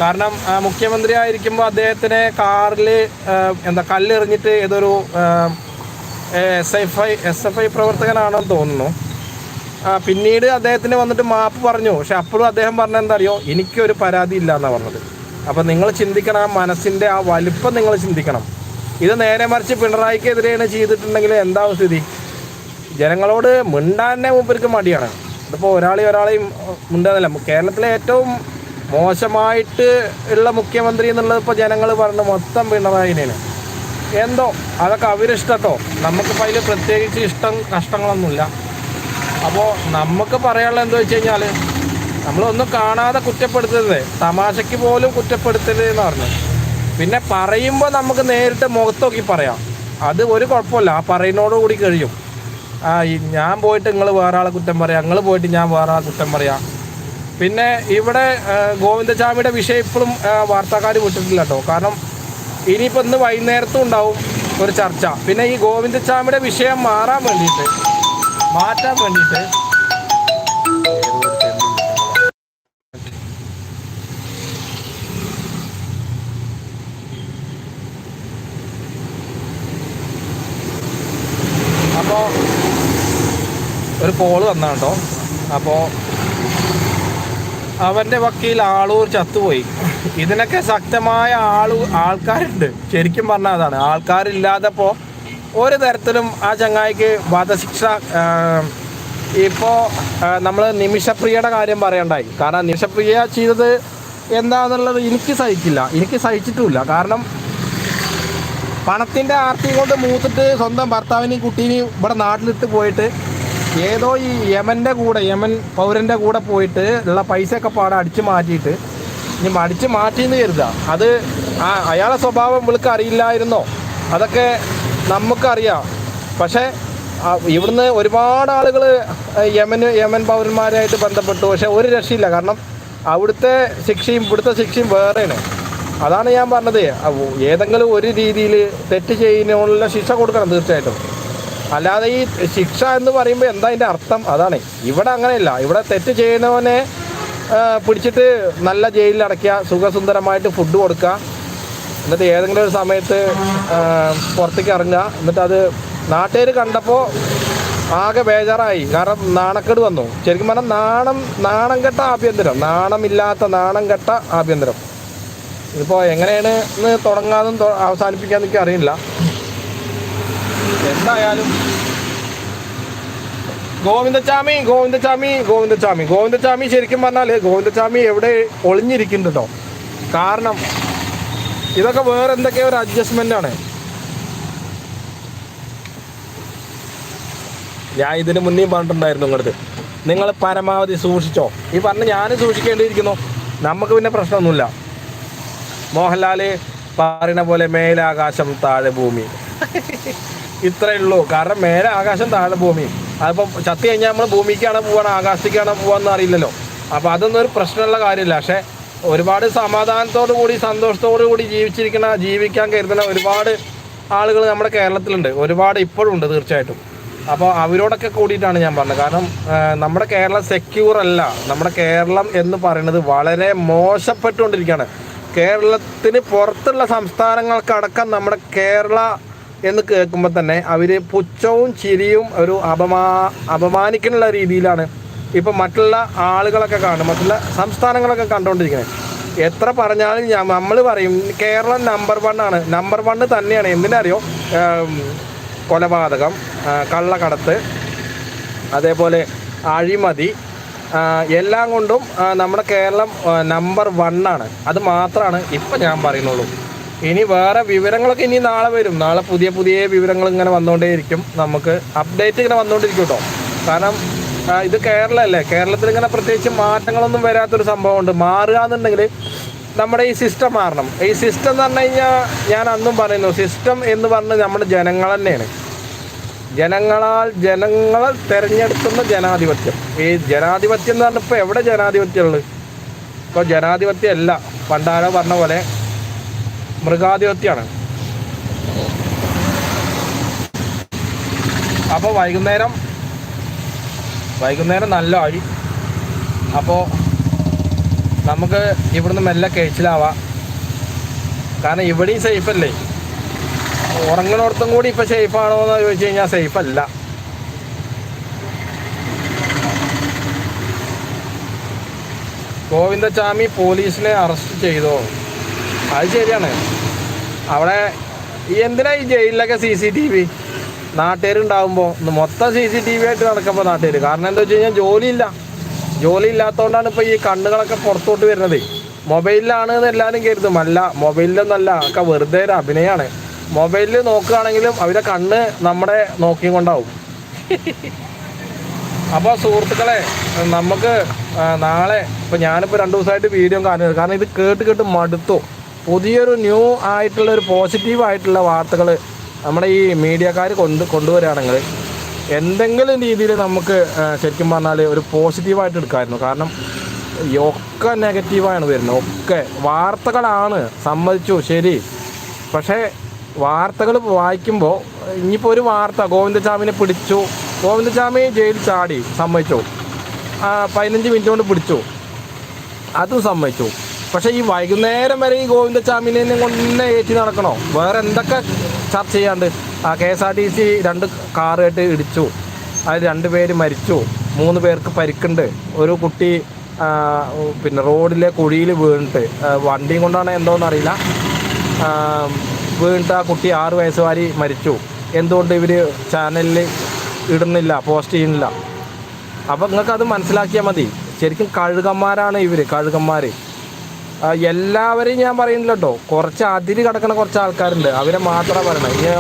A: കാരണം മുഖ്യമന്ത്രി ആയിരിക്കുമ്പോൾ അദ്ദേഹത്തിനെ കാറിൽ എന്താ കല്ലെറിഞ്ഞിട്ട് ഏതൊരു S F I S F I പ്രവർത്തകനാണെന്ന് തോന്നുന്നു. പിന്നീട് അദ്ദേഹത്തിന് വന്നിട്ട് മാപ്പ് പറഞ്ഞു. പക്ഷെ അപ്പോഴും അദ്ദേഹം പറഞ്ഞ എന്താ അറിയോ എനിക്കൊരു പരാതി ഇല്ല എന്നാണ് പറഞ്ഞത്. അപ്പം നിങ്ങൾ ചിന്തിക്കണം ആ മനസ്സിന്റെ ആ വലിപ്പം നിങ്ങൾ ചിന്തിക്കണം. ഇത് നേരെ മറിച്ച് പിണറായിക്കെതിരെയാണ് ചെയ്തിട്ടുണ്ടെങ്കിൽ എന്താവും സ്ഥിതി? ജനങ്ങളോട് മിണ്ടാൻ തന്നെ മടിയാണ്. ഇതിപ്പോൾ ഒരാളെയും ഒരാളെയും മിണ്ടാന്നല്ല കേരളത്തിലെ ഏറ്റവും മോശമായിട്ട് ഉള്ള മുഖ്യമന്ത്രി എന്നുള്ളത് ഇപ്പോൾ ജനങ്ങൾ പറഞ്ഞ മൊത്തം പിണറായിനാണ് എന്തോ? അതൊക്കെ അവരിഷ്ടട്ടോ. നമുക്കിപ്പോൾ അതിൽ പ്രത്യേകിച്ച് ഇഷ്ടം കഷ്ടങ്ങളൊന്നുമില്ല. അപ്പോൾ നമുക്ക് പറയാനുള്ള എന്താ വെച്ച് കഴിഞ്ഞാൽ നമ്മളൊന്നും കാണാതെ കുറ്റപ്പെടുത്തരുത്. തമാശയ്ക്ക് പോലും കുറ്റപ്പെടുത്തരുത് എന്ന് പറഞ്ഞു പിന്നെ പറയുമ്പോൾ നമുക്ക് നേരിട്ട് മുഖത്തോക്കി പറയാം. അത് ഒരു കുഴപ്പമില്ല. ആ പറയുന്നതോടുകൂടി കഴിയും. ആ ഞാൻ പോയിട്ട് നിങ്ങൾ വേറെ ആളെ കുറ്റം പറയാം. നിങ്ങൾ പോയിട്ട് ഞാൻ വേറെ ആളെ കുറ്റം പറയാം. പിന്നെ ഇവിടെ ഗോവിന്ദസ്വാമിയുടെ വിഷയം ഇപ്പോഴും വാർത്താക്കാർ വിട്ടിട്ടില്ല കേട്ടോ കാരണം ഇനിയിപ്പോൾ ഇന്ന് വൈകുന്നേരത്തും ഉണ്ടാവും ഒരു ചർച്ച. പിന്നെ ഈ ഗോവിന്ദചാമിയുടെ വിഷയം മാറാൻ വേണ്ടിയിട്ട് മാറ്റാൻ വേണ്ടിയിട്ട് ഒരു കോൾ വന്നാണ് കേട്ടോ അപ്പോൾ അവന്റെ വക്കീൽ ആളൂർ ചത്തുപോയി. ഇതിനൊക്കെ ശക്തമായ ആളു ആൾക്കാരുണ്ട്. ശരിക്കും പറഞ്ഞാൽ അതാണ്. ആൾക്കാരില്ലാത്തപ്പോൾ ഒരു തരത്തിലും ആ ചങ്ങായിക്ക് വധശിക്ഷ ഇപ്പോൾ നമ്മൾ നിമിഷപ്രിയയുടെ കാര്യം പറയണ്ടായി. കാരണം നിമിഷപ്രിയ ചെയ്തത് എന്താണെന്നുള്ളത് എനിക്ക് സഹിക്കില്ല എനിക്ക് സഹിച്ചിട്ടുമില്ല. കാരണം പണത്തിന്റെ ആർത്തി കൊണ്ട് മൂത്തിട്ട് സ്വന്തം ഭർത്താവിനെയും കുട്ടീനെയും ഇവിടെ നാട്ടിലിട്ട് പോയിട്ട് ഏതോ ഈ യമന്റെ കൂടെ യമൻ പൗരന്റെ കൂടെ പോയിട്ട് ഉള്ള പൈസയൊക്കെ പാടെ അടിച്ചു മാറ്റിയിട്ട് ഇനി അടിച്ചു മാറ്റിയെന്ന് കരുതുക അത് ആ അയാളെ സ്വഭാവം വിളിക്ക് അറിയില്ലായിരുന്നോ? അതൊക്കെ നമുക്കറിയാം. പക്ഷേ ഇവിടുന്ന് ഒരുപാട് ആളുകൾ യമന് യമൻ പൗരന്മാരായിട്ട് ബന്ധപ്പെട്ടു. പക്ഷേ ഒരു രക്ഷയില്ല. കാരണം അവിടുത്തെ ശിക്ഷയും ഇവിടുത്തെ ശിക്ഷയും വേറെയാണ്. അതാണ് ഞാൻ പറഞ്ഞത്. ഏതെങ്കിലും ഒരു രീതിയിൽ തെറ്റ് ചെയ്യുന്നതിനുള്ള ശിക്ഷ കൊടുക്കണം തീർച്ചയായിട്ടും. അല്ലാതെ ഈ ശിക്ഷ എന്ന് പറയുമ്പോൾ എന്താ അതിന്റെ അർത്ഥം? അതാണ്. ഇവിടെ അങ്ങനെയല്ല. ഇവിടെ തെറ്റ് ചെയ്യുന്നവനെ പിടിച്ചിട്ട് നല്ല ജയിലിൽ അടയ്ക്കുക സുഖസുന്ദരമായിട്ട് ഫുഡ് കൊടുക്കുക. എന്നിട്ട് ഏതെങ്കിലും ഒരു സമയത്ത് പുറത്തേക്ക് ഇറങ്ങുക. എന്നിട്ട് അത് നാട്ടുകാർ കണ്ടപ്പോൾ ആകെ ബേജാറായി. കാരണം നാണക്കേട് വന്നു. ശരിക്കും പറഞ്ഞാൽ നാണം നാണം കെട്ട ആഭ്യന്തരം. നാണമില്ലാത്ത നാണം കെട്ട ആഭ്യന്തരം. ഇതിപ്പോൾ എങ്ങനെയാണ് ഇന്ന് തുടങ്ങാനും തൊ- അവസാനിപ്പിക്കാന്ന് എനിക്ക് അറിയില്ല. എന്തായാലും. ഗോവിന്ദസ്വാമി ഗോവിന്ദസ്വാമി ഗോവിന്ദസ്വാമി ഗോവിന്ദസ്വാമി ശരിക്കും പറഞ്ഞാൽ ഗോവിന്ദസ്വാമി എവിടെ ഒളിഞ്ഞിരിക്കുന്നുണ്ടോ? കാരണം ഇതൊക്കെ വേറെ എന്തൊക്കെയോ ഒരു അഡ്ജസ്റ്റ്മെന്റ് ആണ്. ഞാൻ ഇതിന് മുന്നേ പറഞ്ഞിട്ടുണ്ടായിരുന്നു നിങ്ങളടുത്ത് നിങ്ങൾ പരമാവധി സൂക്ഷിച്ചോ. ഈ പറഞ്ഞ് ഞാനും സൂക്ഷിക്കേണ്ടിയിരിക്കുന്നു. നമുക്ക് പിന്നെ പ്രശ്നമൊന്നുമില്ല. മോഹൻലാൽ പറയുന്ന പോലെ മേലാകാശം താഴെ ഭൂമി. (laughs) ഇത്രയേ ഉള്ളൂ. കാരണം മേലെ ആകാശം താഴെ ഭൂമി. അതിപ്പോൾ ചത്തി കഴിഞ്ഞാൽ നമ്മൾ ഭൂമിക്കാണ് പോവാണ് ആകാശത്തേക്കാണ് പോവാന്ന് അറിയില്ലല്ലോ. അപ്പോൾ അതൊന്നും ഒരു പ്രശ്നമുള്ള കാര്യമില്ല. പക്ഷേ ഒരുപാട് സമാധാനത്തോടു കൂടി സന്തോഷത്തോടു കൂടി ജീവിച്ചിരിക്കുന്ന ജീവിക്കാൻ കരുതുന്ന ഒരുപാട് ആളുകൾ നമ്മുടെ കേരളത്തിലുണ്ട്. ഒരുപാട് ഇപ്പോഴും ഉണ്ട് തീർച്ചയായിട്ടും. അപ്പോൾ അവരോടൊക്കെ കൂടിയിട്ടാണ് ഞാൻ പറഞ്ഞത്. കാരണം നമ്മുടെ കേരളം സെക്യൂർ അല്ല. നമ്മുടെ കേരളം എന്ന് പറയുന്നത് വളരെ മോശപ്പെട്ടുകൊണ്ടിരിക്കുകയാണ്. കേരളത്തിന് പുറത്തുള്ള സംസ്ഥാനങ്ങൾക്കടക്കം നമ്മുടെ കേരള എന്ന് കേൾക്കുമ്പോൾ തന്നെ അവർ പുച്ഛവും ചിരിയും ഒരു അപമാ അപമാനിക്കുന്ന രീതിയിലാണ് ഇപ്പം മറ്റുള്ള ആളുകളൊക്കെ കാണും മറ്റുള്ള സംസ്ഥാനങ്ങളൊക്കെ കണ്ടുകൊണ്ടിരിക്കുന്നത് എത്ര പറഞ്ഞാലും ഞാൻ നമ്മൾ പറയും കേരളം നമ്പർ വൺ ആണ്. നമ്പർ വൺ തന്നെയാണ്. എന്തിനറിയോ? കൊലപാതകം കള്ളക്കടത്ത് അതേപോലെ അഴിമതി എല്ലാം കൊണ്ടും നമ്മുടെ കേരളം നമ്പർ വണ്ണാണ് അത് മാത്രമാണ് ഇപ്പം ഞാൻ പറയുന്നുള്ളൂ. ഇനി വേറെ വിവരങ്ങളൊക്കെ ഇനി നാളെ വരും. നാളെ പുതിയ പുതിയ വിവരങ്ങൾ ഇങ്ങനെ വന്നുകൊണ്ടേയിരിക്കും നമുക്ക് അപ്ഡേറ്റ് ഇങ്ങനെ വന്നുകൊണ്ടിരിക്കും കേട്ടോ കാരണം ഇത് കേരളമല്ലേ കേരളത്തിൽ ഇങ്ങനെ പ്രത്യേകിച്ച് മാറ്റങ്ങളൊന്നും വരാത്തൊരു സംഭവമുണ്ട്. മാറുക എന്നുണ്ടെങ്കിൽ നമ്മുടെ ഈ സിസ്റ്റം മാറണം. ഈ സിസ്റ്റം എന്ന് പറഞ്ഞു കഴിഞ്ഞാൽ ഞാൻ അന്നും പറയുന്നു സിസ്റ്റം എന്ന് പറഞ്ഞ് നമ്മുടെ ജനങ്ങൾ തന്നെയാണ്. ജനങ്ങളാൽ ജനങ്ങളെ തിരഞ്ഞെടുക്കുന്ന ജനാധിപത്യം. ഈ ജനാധിപത്യം എന്ന് പറഞ്ഞപ്പോൾ എവിടെ ജനാധിപത്യമുള്ളത്? ഇപ്പോൾ ജനാധിപത്യം അല്ല പണ്ടാരോ പറഞ്ഞ പോലെ മൃഗാധിപത്യമാണ് അപ്പോൾ വൈകുന്നേരം വൈകുന്നേരം നല്ല വഴി അപ്പോൾ നമുക്ക് ഇവിടുന്ന് മെല്ലെ കഴിച്ചിലാവാം. കാരണം ഇവിടെയും സേഫ് അല്ലേ? ഉറങ്ങുന്നിടത്തും കൂടി ഇപ്പൊ സേഫ് ആണോ എന്ന് ചോദിച്ചു കഴിഞ്ഞാൽ അല്ല. ഗോവിന്ദസ്വാമി പോലീസിനെ അറസ്റ്റ് ചെയ്തോ? അത് ശരിയാണ്. അവിടെ എന്തിനാ ഈ ജയിലിലൊക്കെ സി സി ടി വി നാട്ടുകാരുണ്ടാകുമ്പോൾ മൊത്തം സി സി ടി വി ആയിട്ട് നടക്കുമ്പോൾ നാട്ടുകാർ കാരണം എന്താ വെച്ച് കഴിഞ്ഞാൽ ജോലിയില്ല. ജോലി ഇല്ലാത്തതുകൊണ്ടാണ് ഇപ്പോൾ ഈ കണ്ണുകളൊക്കെ പുറത്തോട്ട് വരുന്നത്. മൊബൈലിലാണ് എന്ന് എല്ലാവരും കരുതും. അല്ല മൊബൈലിലൊന്നല്ല. ഒക്കെ വെറുതെ ഒരു അഭിനയമാണ് മൊബൈലിൽ നോക്കുകയാണെങ്കിലും അവരെ കണ്ണ് നമ്മുടെ നോക്കിയും കൊണ്ടാവും. അപ്പോൾ സുഹൃത്തുക്കളെ നമുക്ക് നാളെ ഇപ്പോൾ ഞാനിപ്പോൾ രണ്ട് ദിവസമായിട്ട് വീഡിയോ കാണുന്നത്. കാരണം ഇത് കേട്ട് കേട്ട് മടുത്തു. പുതിയൊരു ന്യൂ ആയിട്ടുള്ള ഒരു പോസിറ്റീവ് ആയിട്ടുള്ള വാർത്തകൾ നമ്മുടെ ഈ മീഡിയക്കാർ കൊണ്ട് കൊണ്ടുവരികയാണെങ്കിൽ എന്തെങ്കിലും രീതിയിൽ നമുക്ക് ശരിക്കും പറഞ്ഞാൽ ഒരു പോസിറ്റീവായിട്ട് എടുക്കാമായിരുന്നു. കാരണം ഒക്കെ നെഗറ്റീവാണ് വരുന്നത്. ഒക്കെ വാർത്തകളാണ് സമ്മതിച്ചു ശരി. പക്ഷേ വാർത്തകൾ വായിക്കുമ്പോൾ ഇനിയിപ്പോൾ ഒരു വാർത്ത ഗോവിന്ദചാമിനെ പിടിച്ചു ഗോവിന്ദചാമി ജയിലിൽ ചാടി സമ്മതിച്ചു. പതിനഞ്ച് മിനിറ്റ് കൊണ്ട് പിടിച്ചു. അതും സമ്മതിച്ചു. പക്ഷേ ഈ വൈകുന്നേരം വരെ ഈ ഗോവിന്ദചാമിനെ കൊണ്ട് ഏറ്റി നടക്കണോ? വേറെ എന്തൊക്കെ ചർച്ച ചെയ്യാണ്ട്? ആ K S R T C രണ്ട് കാറായിട്ട് ഇടിച്ചു. അതിൽ രണ്ട് പേര് മരിച്ചു. മൂന്ന് പേർക്ക് പരിക്കുണ്ട്. ഒരു കുട്ടി പിന്നെ റോഡിലെ കുഴിയിൽ വീണിട്ട്. വണ്ടിയും കൊണ്ടാണ് എന്തോന്ന് അറിയില്ല. വീണിട്ട് ആ കുട്ടി ആറ് വയസ്സുകാരി മരിച്ചു. എന്തുകൊണ്ട് ഇവർ ചാനലിൽ ഇടുന്നില്ല പോസ്റ്റ് ചെയ്യുന്നില്ല? അപ്പോൾ നിങ്ങൾക്ക് അത് മനസ്സിലാക്കിയാൽ മതി. ശരിക്കും കഴുകന്മാരാണ് ഇവർ കഴുകന്മാർ എല്ലാവരെയും ഞാൻ പറയുന്നില്ല കേട്ടോ കുറച്ച് അതിര് കിടക്കുന്ന കുറച്ച് ആൾക്കാരുണ്ട്. അവരെ മാത്രമേ പറയണത് ഇനി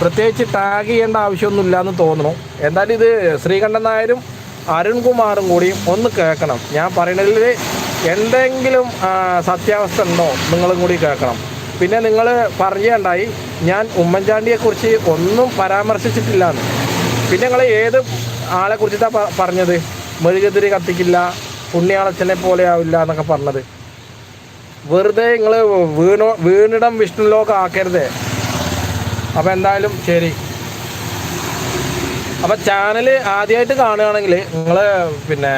A: പ്രത്യേകിച്ച് ടാഗ് ചെയ്യേണ്ട ആവശ്യമൊന്നുമില്ല എന്ന് തോന്നണം. എന്തായാലും ഇത് ശ്രീകണ്ഠൻ നായരും അരുൺകുമാറും കൂടിയും ഒന്ന് കേൾക്കണം. ഞാൻ പറയണതിൽ എന്തെങ്കിലും സത്യാവസ്ഥ ഉണ്ടോ? നിങ്ങളും കൂടി കേൾക്കണം. പിന്നെ നിങ്ങൾ പറഞ്ഞുണ്ടായി ഞാൻ ഉമ്മൻചാണ്ടിയെക്കുറിച്ച് ഒന്നും പരാമർശിച്ചിട്ടില്ല പിന്നെ നിങ്ങൾ ഏത് ആളെക്കുറിച്ചിട്ടാണ് പറഞ്ഞത്? മെഴുകുതിരി കത്തിക്കില്ല പുണ്യാളച്ചനെ പോലെ ആവില്ല എന്നൊക്കെ പറഞ്ഞത്. വെറുതെ നിങ്ങൾ വീണോ വീണിടം വിഷ്ണു ആക്കരുതേ. അപ്പോൾ എന്തായാലും ശരി. അപ്പോൾ ചാനൽ ആദ്യമായിട്ട് കാണുകയാണെങ്കിൽ നിങ്ങൾ പിന്നെ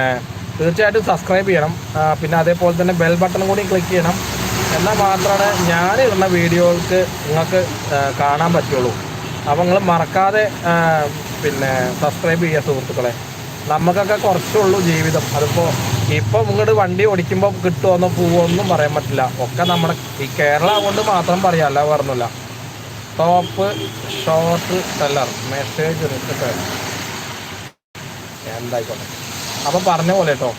A: തീർച്ചയായിട്ടും സബ്സ്ക്രൈബ് ചെയ്യണം. പിന്നെ അതേപോലെ തന്നെ ബെൽ ബട്ടൺ കൂടി ക്ലിക്ക് ചെയ്യണം. എന്നാൽ മാത്രമാണ് ഞാൻ ഇടുന്ന വീഡിയോകൾക്ക് നിങ്ങൾക്ക് കാണാൻ പറ്റുള്ളൂ. അപ്പോൾ നിങ്ങൾ മറക്കാതെ പിന്നെ സബ്സ്ക്രൈബ് ചെയ്യുക സുഹൃത്തുക്കളെ. നമുക്കൊക്കെ കുറച്ചുള്ളൂ ജീവിതം. അതിപ്പോൾ ഇപ്പം ഇങ്ങോട്ട് വണ്ടി ഓടിക്കുമ്പോൾ കിട്ടുമെന്നോ പോവുമെന്നും പറയാൻ പറ്റില്ല. ഒക്കെ നമ്മുടെ ഈ കേരള കൊണ്ട് മാത്രം പറയാല്ല പറഞ്ഞില്ല ടോപ്പ് ഷോർട്ട് സെല്ലർ മെസ്സേജ് എന്തായിക്കോട്ടെ. അപ്പം പറഞ്ഞ പോലെ കേട്ടോ